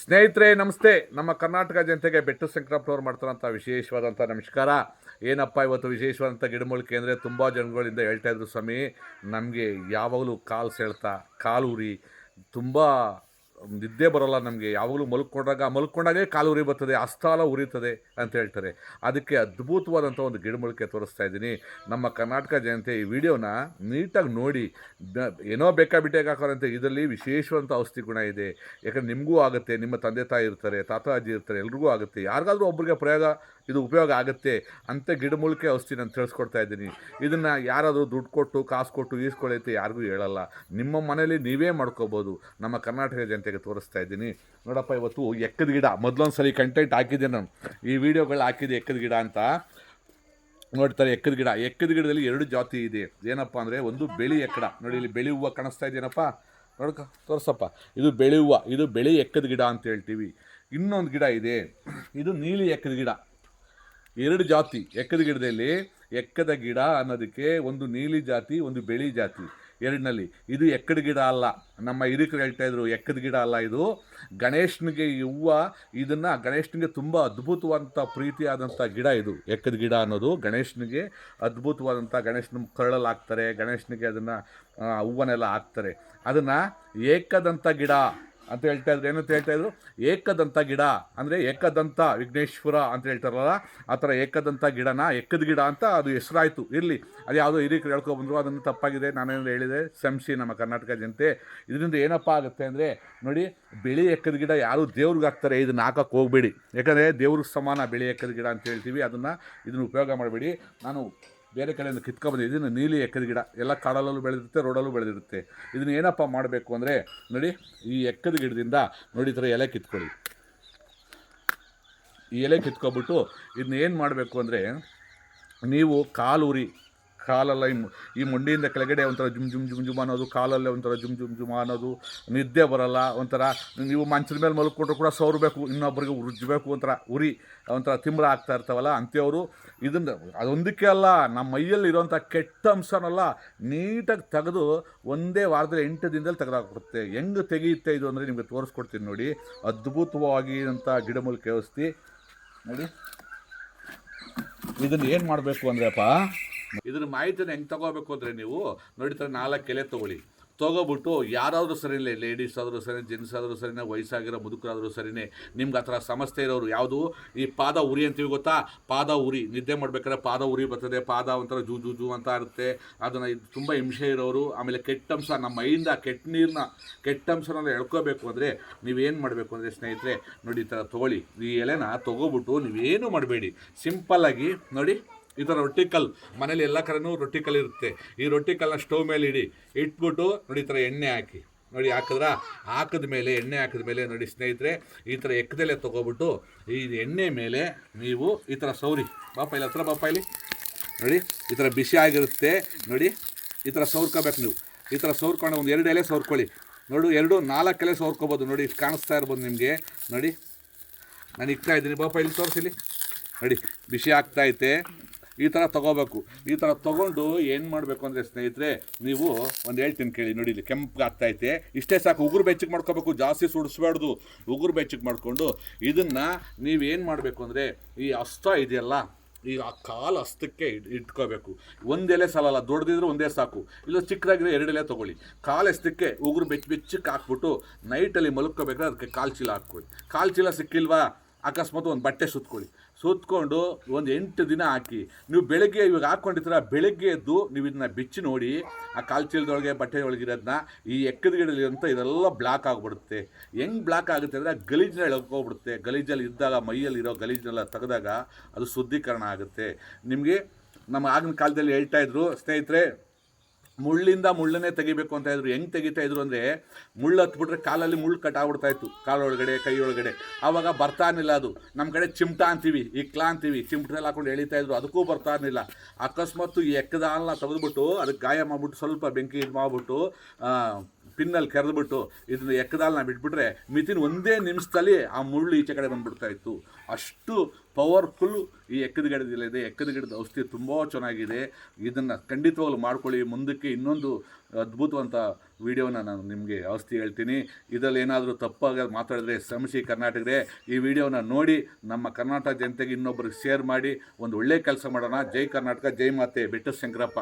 ಸ್ನೇಹಿತರೆ, ನಮಸ್ತೆ. ನಮ್ಮ ಕರ್ನಾಟಕ ಜನತೆಗೆ ಬೆಟ್ಟು ಶಂಕರಪ್ಪನವ್ರು ಮಾಡ್ತಾರಂಥ ವಿಶೇಷವಾದಂಥ ನಮಸ್ಕಾರ. ಏನಪ್ಪ ಇವತ್ತು ವಿಶೇಷವಾದಂಥ ಗಿಡಮೂಲಿಕೆ ಅಂದರೆ ತುಂಬ ಜನಗಳಿಂದ ಹೇಳ್ತಾ ಇದ್ರು ಸ್ವಾಮಿ, ನಮಗೆ ಯಾವಾಗಲೂ ಕಾಲು ಸೆಳ್ತಾ ಕಾಲು ಉರಿ ತುಂಬ ನಿದ್ದೆ ಬರೋಲ್ಲ ನಮಗೆ. ಯಾವಾಗಲೂ ಮಲ್ಕೊಂಡಾಗ, ಮಲ್ಕೊಂಡಾಗೇ ಕಾಲು ಉರಿ ಬರ್ತದೆ ಅಸ್ತಾಲ ಉರಿತದೆ ಅಂತ ಹೇಳ್ತಾರೆ. ಅದಕ್ಕೆ ಅದ್ಭುತವಾದಂಥ ಒಂದು ಗಿಡಮೂಲಿಕೆ ತೋರಿಸ್ತಾ ಇದ್ದೀನಿ. ನಮ್ಮ ಕರ್ನಾಟಕ ಜನತೆ ಈ ವಿಡಿಯೋನ ನೀಟಾಗಿ ನೋಡಿ ಏನೋ ಬೇಕಾ ಬಿಟ್ಟೇಗೆ ಹಾಕೋರಂತೆ ಇದರಲ್ಲಿ ವಿಶೇಷವಾದಂಥ ಔಷಧಿ ಗುಣ ಇದೆ. ಯಾಕಂದರೆ ನಿಮಗೂ ಆಗುತ್ತೆ, ನಿಮ್ಮ ತಂದೆ ತಾಯಿ ಇರ್ತಾರೆ, ತಾತ ಅಜ್ಜಿ ಇರ್ತಾರೆ, ಎಲ್ರಿಗೂ ಆಗುತ್ತೆ. ಯಾರಿಗಾದ್ರೂ ಒಬ್ಬರಿಗೆ ಪ್ರಯೋಗ, ಇದು ಉಪಯೋಗ ಆಗುತ್ತೆ ಅಂತ ಗಿಡಮೂಲಿಕೆ ಔಷಧಿ ನಾನು ತಿಳಿಸ್ಕೊಡ್ತಾ ಇದ್ದೀನಿ. ಇದನ್ನು ಯಾರಾದರೂ ದುಡ್ಡು ಕೊಟ್ಟು, ಕಾಸು ಕೊಟ್ಟು ಈಸ್ಕೊಳ್ಳೈತೆ ಯಾರಿಗೂ ಹೇಳಲ್ಲ. ನಿಮ್ಮ ಮನೇಲಿ ನೀವೇ ಮಾಡ್ಕೋಬೋದು. ನಮ್ಮ ಕರ್ನಾಟಕ ಜನತೆಗೆ ತೋರಿಸ್ತಾ ಇದ್ದೀನಿ. ನೋಡಪ್ಪ, ಇವತ್ತು ಎಕ್ಕದ ಗಿಡ ಮೊದಲೊಂದು ಸಲ ಕಂಟೆಂಟ್ ಹಾಕಿದ್ದೆ ನಾನು. ಈ ವಿಡಿಯೋಗಳು ಹಾಕಿದೆ ಎಕ್ಕದ ಗಿಡ ಅಂತ. ನೋಡ್ತಾರೆ, ಎಕ್ಕದ ಗಿಡ. ಎಕ್ಕದ ಗಿಡದಲ್ಲಿ ಎರಡು ಜಾತಿ ಇದೆ. ಏನಪ್ಪ ಅಂದರೆ, ಒಂದು ಬೆಳಿ ಎಕ್ಕಡ. ನೋಡಿ, ಇಲ್ಲಿ ಬೆಳಿ ಹೂವು ಕಾಣಿಸ್ತಾ ಇದೆಯೇನಪ್ಪ ನೋಡ್ಕ, ತೋರಿಸಪ್ಪ. ಇದು ಬೆಳಿ ಹೂವು. ಇದು ಬೆಳಿ ಎಕ್ಕದ ಗಿಡ ಅಂತ ಹೇಳ್ತೀವಿ. ಇನ್ನೊಂದು ಗಿಡ ಇದೆ. ಇದು ನೀಲಿ ಎಕ್ಕದ ಗಿಡ. ಎರಡು ಜಾತಿ. ಎಕ್ಕದ ಗಿಡದಲ್ಲಿ ಎಕ್ಕದ ಗಿಡ ಅನ್ನೋದಕ್ಕೆ ಒಂದು ನೀಲಿ ಜಾತಿ, ಒಂದು ಬೆಳಿ ಜಾತಿ. ಎರಡಿನಲ್ಲಿ ಇದು ಎಕ್ಕದ ಗಿಡ ಅಲ್ಲ. ನಮ್ಮ ಹಿರಿಕರು ಹೇಳ್ತಾ ಇದ್ರು, ಎಕ್ಕದ ಗಿಡ ಅಲ್ಲ ಇದು. ಗಣೇಶನಿಗೆ ಹೂವು ಇದನ್ನು ಗಣೇಶನಿಗೆ ತುಂಬ ಅದ್ಭುತವಾದಂಥ ಪ್ರೀತಿಯಾದಂಥ ಗಿಡ ಇದು, ಎಕ್ಕದ ಗಿಡ ಅನ್ನೋದು. ಗಣೇಶನಿಗೆ ಅದ್ಭುತವಾದಂಥ ಗಣೇಶನ ಕರಳಲ್ಲಿ ಹಾಕ್ತಾರೆ ಗಣೇಶನಿಗೆ ಅದನ್ನು ಹೂವನ್ನೆಲ್ಲ ಹಾಕ್ತಾರೆ. ಅದನ್ನು ಏಕದಂತ ಗಿಡ ಅಂತ ಹೇಳ್ತಾ ಇದ್ರು. ಏನಂತ ಹೇಳ್ತಾ ಇದ್ರು? ಏಕದಂತ ಗಿಡ. ಅಂದರೆ ಏಕದಂತ ವಿಘ್ನೇಶ್ವರ ಅಂತ ಹೇಳ್ತಾರಲ್ಲ, ಆ ಥರ ಏಕದಂತ ಗಿಡನ ಎಕ್ಕದ ಗಿಡ ಅಂತ ಅದು ಹೆಸರಾಯಿತು. ಇರಲಿ. ಅದು ಯಾವುದೋ ಹೇಳ್ಕೊ ಬಂದ್ರು. ಅದನ್ನು ತಪ್ಪಾಗಿದೆ. ನಾನೇನು ಹೇಳಿದೆ. ಸಂಸಿ ನಮ್ಮ ಕರ್ನಾಟಕ ಜನತೆ. ಇದರಿಂದ ಏನಪ್ಪ ಆಗುತ್ತೆ ಅಂದರೆ, ನೋಡಿ, ಬಿಳಿ ಎಕ್ಕದ ಗಿಡ ಯಾರು ದೇವ್ರಿಗೆ ಹಾಕ್ತಾರೆ, ಇದನ್ನು ಹಾಕಕ್ಕೆ ಹೋಗಬೇಡಿ. ಯಾಕಂದರೆ ದೇವ್ರಿಗೆ ಸಮಾನ ಬೆಳೆ ಎಕ್ಕದ ಗಿಡ ಅಂತ ಹೇಳ್ತೀವಿ. ಅದನ್ನು, ಇದನ್ನು ಉಪಯೋಗ ಮಾಡಬೇಡಿ. ನಾನು ಬೇರೆ ಕಡೆಯಿಂದ ಕಿತ್ಕೊಬಂದು ಇದನ್ನು ನೀಲಿ ಎಕ್ಕದ ಗಿಡ, ಎಲ್ಲ ಕಾಡಲ್ಲೂ ಬೆಳೆದಿರುತ್ತೆ, ರೋಡಲ್ಲೂ ಬೆಳೆದಿರುತ್ತೆ. ಇದನ್ನು ಏನಪ್ಪ ಮಾಡಬೇಕು ಅಂದರೆ, ನೋಡಿ, ಈ ಎಕ್ಕದ ಗಿಡದಿಂದ ನೋಡಿ ಥರ ಎಲೆ ಕಿತ್ಕೊಳ್ಳಿ. ಈ ಎಲೆ ಕಿತ್ಕೊಬಿಟ್ಟು ಇದನ್ನ ಏನು ಮಾಡಬೇಕು ಅಂದರೆ, ನೀವು ಕಾಲು ಉರಿ ಕಾಲೆಲ್ಲ, ಈ ಮುಂಡಿಯಿಂದ ಕೆಳಗಡೆ ಒಂಥರ ಜುಮ್ ಜುಮ್ ಜುಮ್ ಜುಮ್ ಅನ್ನೋದು, ಕಾಲಲ್ಲೇ ಒಂಥರ ಜುಮ್ ಜುಮ್ ಜುಮ್ ಅನ್ನೋದು, ನಿದ್ದೆ ಬರಲ್ಲ, ಒಂಥರ ನೀವು ಮಂಚದ ಮೇಲೆ ಮಲ್ಕೊಂಡ್ರು ಕೂಡ ಸೌರಬೇಕು ಇನ್ನೊಬ್ಬರಿಗೆ ಉಜ್ಜಬೇಕು ಒಂಥರ ಉರಿ, ಒಂಥರ ತಿಮ್ರ ಆಗ್ತಾ ಇರ್ತಾವಲ್ಲ ಅವರು ಇದನ್ನು ಅದೊಂದಕ್ಕೆ ಅಲ್ಲ, ನಮ್ಮ ಮೈಯಲ್ಲಿ ಇರೋಂಥ ಕೆಟ್ಟ ಅಂಶನಲ್ಲ, ನೀಟಾಗಿ ತೆಗೆದು ಒಂದೇ ವಾರದಲ್ಲಿ ಎಂಟು ದಿನದಲ್ಲಿ ತೆಗೆದಾಕ್ಬಿಡುತ್ತೆ. ಹೆಂಗೆ ತೆಗೆಯುತ್ತೆ ಇದು ಅಂದರೆ ನಿಮಗೆ ತೋರಿಸ್ಕೊಡ್ತೀನಿ ನೋಡಿ. ಅದ್ಭುತವಾಗಿ ಅಂತ ಗಿಡಮೂಲಿಕೆ ಔಷಧಿ ನೋಡಿ. ಇದನ್ನು ಏನು ಮಾಡಬೇಕು ಅಂದ್ರಪ್ಪ ಇದ್ರ ಮಾಹಿತಿನ ಹೆಂಗೆ ತಗೋಬೇಕು ಅಂದರೆ ನೀವು ನೋಡಿದ್ರೆ ನಾಲ್ಕು ಎಲೆ ತಗೊಳ್ಳಿ. ತಗೋಬಿಟ್ಟು ಯಾರಾದರೂ ಸರಿನೇ ಲೇಡೀಸ್ ಆದರೂ ಸರಿ ಜೆಂಟ್ಸ್ ಆದರೂ ಸರಿನೇ ವಯಸ್ಸಾಗಿರೋ ಮುದುಕರಾದರೂ ಸರಿನೇ ನಿಮ್ಗೆ ಆ ಥರ ಸಮಸ್ಯೆ ಇರೋರು ಯಾವುದು? ಈ ಪಾದ ಉರಿ ಅಂತೀವಿ ಗೊತ್ತಾ? ಪಾದ ಉರಿ. ನಿದ್ದೆ ಮಾಡ್ಬೇಕಾದ್ರೆ ಪಾದ ಉರಿ ಬರ್ತದೆ. ಪಾದ ಒಂಥರ ಜೂ ಜೂ ಜೂ ಅಂತ ಇರುತ್ತೆ. ಅದನ್ನು ಇದು ತುಂಬ ಹಿಂಸೆ ಇರೋರು. ಆಮೇಲೆ ಕೆಟ್ಟಂಶ ನಮ್ಮ ಮೈಯಿಂದ ಕೆಟ್ಟ ನೀರನ್ನ ಕೆಟ್ಟಂಶನ ಎಳ್ಕೋಬೇಕು ಅಂದರೆ ನೀವೇನು ಮಾಡಬೇಕು ಅಂದರೆ ಸ್ನೇಹಿತರೆ, ನೋಡಿ ಈ ಥರ ತೊಗೊಳ್ಳಿ. ಈ ಎಲೆನ ತೊಗೊಬಿಟ್ಟು ನೀವೇನು ಮಾಡಬೇಡಿ. ಸಿಂಪಲ್ಲಾಗಿ ನೋಡಿ. ಈ ಥರ ರೊಟ್ಟಿ ಕಲ್ಲು ಮನೇಲಿ ಎಲ್ಲ ಕಡೆನೂ ರೊಟ್ಟಿ ಕಲ್ಲು ಇರುತ್ತೆ. ಈ ರೊಟ್ಟಿ ಕಲ್ಲನ್ನ ಸ್ಟವ್ ಮೇಲೆ ಇಡಿ, ಇಟ್ಬಿಟ್ಟು ನೋಡಿ ಈ ಥರ ಎಣ್ಣೆ ಹಾಕಿ. ನೋಡಿ ಹಾಕಿದ್ರ, ಹಾಕಿದ ಮೇಲೆ, ಎಣ್ಣೆ ಹಾಕಿದ ಮೇಲೆ ನೋಡಿ ಸ್ನೇಹಿತರೆ, ಈ ಥರ ಎಕ್ಕದಲ್ಲೇ ತೊಗೊಬಿಟ್ಟು ಈ ಎಣ್ಣೆ ಮೇಲೆ ನೀವು ಈ ಥರ ಸೌರಿ. ಬಾಪ, ಇಲ್ಲಿ ಹತ್ರ ಬಾಪ, ಇಲ್ಲಿ. ನೋಡಿ, ಈ ಥರ ಬಿಸಿ ಆಗಿರುತ್ತೆ. ನೋಡಿ, ಈ ಥರ ಸೌರ್ಕೋಬೇಕು ನೀವು. ಈ ಥರ ಸೌರ್ಕೊಂಡು ಒಂದು ಎರಡು ಎಲೆ ಸೌರ್ಕೊಳ್ಳಿ. ನೋಡು, ಎರಡು, ನಾಲ್ಕು ಎಲೆ ಸೌರ್ಕೋಬೋದು. ನೋಡಿ, ಇಷ್ಟು ಕಾಣಿಸ್ತಾ ಇರ್ಬೋದು ನಿಮಗೆ. ನೋಡಿ, ನಾನು ಇಕ್ತಾ ಇದ್ದೀನಿ. ಬಾಪ, ಇಲ್ಲಿ ತೋರಿಸಿಲಿ ನೋಡಿ, ಬಿಸಿ ಆಗ್ತಾ ಐತೆ. ಈ ಥರ ತೊಗೋಬೇಕು. ಈ ಥರ ತೊಗೊಂಡು ಏನು ಮಾಡಬೇಕು ಅಂದರೆ ಸ್ನೇಹಿತರೆ, ನೀವು ಒಂದು ಹೇಳ್ತೀನಿ ಕೇಳಿ ನೋಡಿ ಇಲ್ಲಿ ಕೆಂಪು ಆಗ್ತೈತೆ ಇಷ್ಟೇ ಸಾಕು, ಉಗುರು ಬೆಚ್ಚಗೆ ಮಾಡ್ಕೋಬೇಕು, ಜಾಸ್ತಿ ಸುಡಿಸ್ಬಾರ್ದು. ಉಗುರು ಬೆಚ್ಚಗೆ ಮಾಡಿಕೊಂಡು ಇದನ್ನು ನೀವೇನು ಮಾಡಬೇಕು ಅಂದರೆ, ಈ ಹಸ್ತ ಇದೆಯಲ್ಲ ಈಗ ಆ ಕಾಲು ಹಸ್ತಕ್ಕೆ ಇಟ್ ಇಟ್ಕೋಬೇಕು. ಒಂದೆಲೆ ಸಾಲಲ್ಲ, ದೊಡ್ಡದಿದ್ರೆ ಒಂದೇ ಸಾಕು. ಇಲ್ಲ ಚಿಕ್ಕದಾಗಿದ್ರೆ ಎರಡೆಲೆ ತೊಗೊಳ್ಳಿ. ಕಾಲು ಹಸ್ತಕ್ಕೆ ಉಗುರು ಬೆಚ್ಚ ಬೆಚ್ಚಕ್ಕೆ ಹಾಕ್ಬಿಟ್ಟು ನೈಟಲ್ಲಿ ಮಲ್ಕೋಬೇಕಾದ್ರೆ ಅದಕ್ಕೆ ಕಾಲು ಚೀಲ ಹಾಕ್ಕೊಳ್ಳಿ. ಕಾಲು ಚೀಲ ಸಿಕ್ಕಿಲ್ವಾ? ಅಕಸ್ಮಾತ್ ಒಂದು ಬಟ್ಟೆ ಸುತ್ಕೊಳ್ಳಿ. ಸುತ್ಕೊಂಡು ಒಂದು ಎಂಟು ದಿನ ಹಾಕಿ. ನೀವು ಬೆಳಗ್ಗೆ ಇವಾಗ ಹಾಕ್ಕೊಂಡಿರ್ತೀರ ಬೆಳಗ್ಗೆ ಎದ್ದು ನೀವು ಇದನ್ನ ಬಿಚ್ಚಿ ನೋಡಿ, ಆ ಕಾಲು ಚೀಲದೊಳಗೆ ಬಟ್ಟೆ ಒಳಗಿರೋದನ್ನ ಈ ಎಕ್ಕದ ಗಿಡಲಿರೋಂಥ ಇದೆಲ್ಲ ಬ್ಲಾಕ್ ಆಗಿಬಿಡುತ್ತೆ. ಹೆಂಗೆ ಬ್ಲಾಕ್ ಆಗುತ್ತೆ ಅಂದರೆ ಗಲೀಜಿನಲ್ಲಿ ಹೋಗ್ಬಿಡುತ್ತೆ ಗಲೀಜಲ್ಲಿ ಇದ್ದಾಗ, ಮೈಯಲ್ಲಿ ಇರೋ ಗಲೀಜನ್ನೆಲ್ಲ ತೆಗೆದಾಗ ಅದು ಶುದ್ಧೀಕರಣ ಆಗುತ್ತೆ. ನಿಮಗೆ ನಮ್ಮ ಆಗಿನ ಕಾಲದಲ್ಲಿ ಹೇಳ್ತಾ ಇದ್ರು, ಸ್ನೇಹಿತರೆ ಮುಳ್ಳಿಂದ ಮುಳ್ಳನ್ನೇ ತೆಗಿಬೇಕು ಅಂತ ಇದ್ರು ಹೆಂಗೆ ತೆಗಿತಾ ಇದ್ರು ಅಂದರೆ ಮುಳ್ಳು ಹತ್ಬಿಟ್ರೆ ಕಾಲಲ್ಲಿ ಮುಳ್ಳು ಕಟ್ಟಾಗ್ಬಿಡ್ತಾ ಇತ್ತು, ಕಾಲೊಳಗಡೆ ಕೈ ಒಳಗಡೆ ಬರ್ತಾ ಬರ್ತಾನಿಲ್ಲ ಅದು. ನಮ್ಮ ಕಡೆ ಚಿಮಟಾ ಅಂತೀವಿ, ಇಕ್ಲಾ ಅಂತೀವಿ. ಚಿಮಟದಲ್ಲಿ ಹಾಕೊಂಡು ಎಳಿತಾ ಇದ್ರು. ಅದಕ್ಕೂ ಬರ್ತಾನಿಲ್ಲ ಅಕಸ್ಮಾತ್ ಈ ಎಕ್ಕದ ಹಾಲನ್ನ ತೆಗೆದ್ಬಿಟ್ಟು, ಅದಕ್ಕೆ ಗಾಯ ಮಾಡಿಬಿಟ್ಟು ಸ್ವಲ್ಪ ಬೆಂಕಿ ಇದು ಮಾಡಿಬಿಟ್ಟು ಪಿನ್ನಲ್ಲಿ ಕರೆದುಬಿಟ್ಟು ಇದನ್ನ ಎಕ್ಕದಲ್ಲಿ ನಾವು ಬಿಟ್ಬಿಟ್ರೆ ಮಿತಿನ ಒಂದೇ ನಿಮಿಷದಲ್ಲಿ ಆ ಮುಳ್ಳು ಈಚೆ ಕಡೆ ಬಂದ್ಬಿಡ್ತಾ ಇತ್ತು. ಅಷ್ಟು ಪವರ್ಫುಲ್ ಈ ಎಕ್ಕದ ಗಿಡದಲ್ಲಿದೆ ಎಕ್ಕದ ಗಿಡದ ಔಷಧಿ ತುಂಬ ಚೆನ್ನಾಗಿದೆ. ಇದನ್ನು ಖಂಡಿತವಾಗ್ಲೂ ಮಾಡ್ಕೊಳ್ಳಿ. ಮುಂದಕ್ಕೆ ಇನ್ನೊಂದು ಅದ್ಭುತವಂತ ವಿಡಿಯೋನ ನಾನು ನಿಮಗೆ ಔಷಧಿ ಹೇಳ್ತೀನಿ. ಇದರಲ್ಲಿ ಏನಾದರೂ ತಪ್ಪಾಗ ಮಾತಾಡಿದ್ರೆ ಶ್ರಮಿಸಿ ಕರ್ನಾಟಕದೇ, ಈ ವಿಡಿಯೋನ ನೋಡಿ ನಮ್ಮ ಕರ್ನಾಟಕ ಜನತೆಗೆ ಇನ್ನೊಬ್ಬರಿಗೆ ಶೇರ್ ಮಾಡಿ, ಒಂದು ಒಳ್ಳೆ ಕೆಲಸ ಮಾಡೋಣ. ಜೈ ಕರ್ನಾಟಕ, ಜೈ ಮಾತೆ. ಬೆಟ್ಟ ಶಂಕರಪ್ಪ.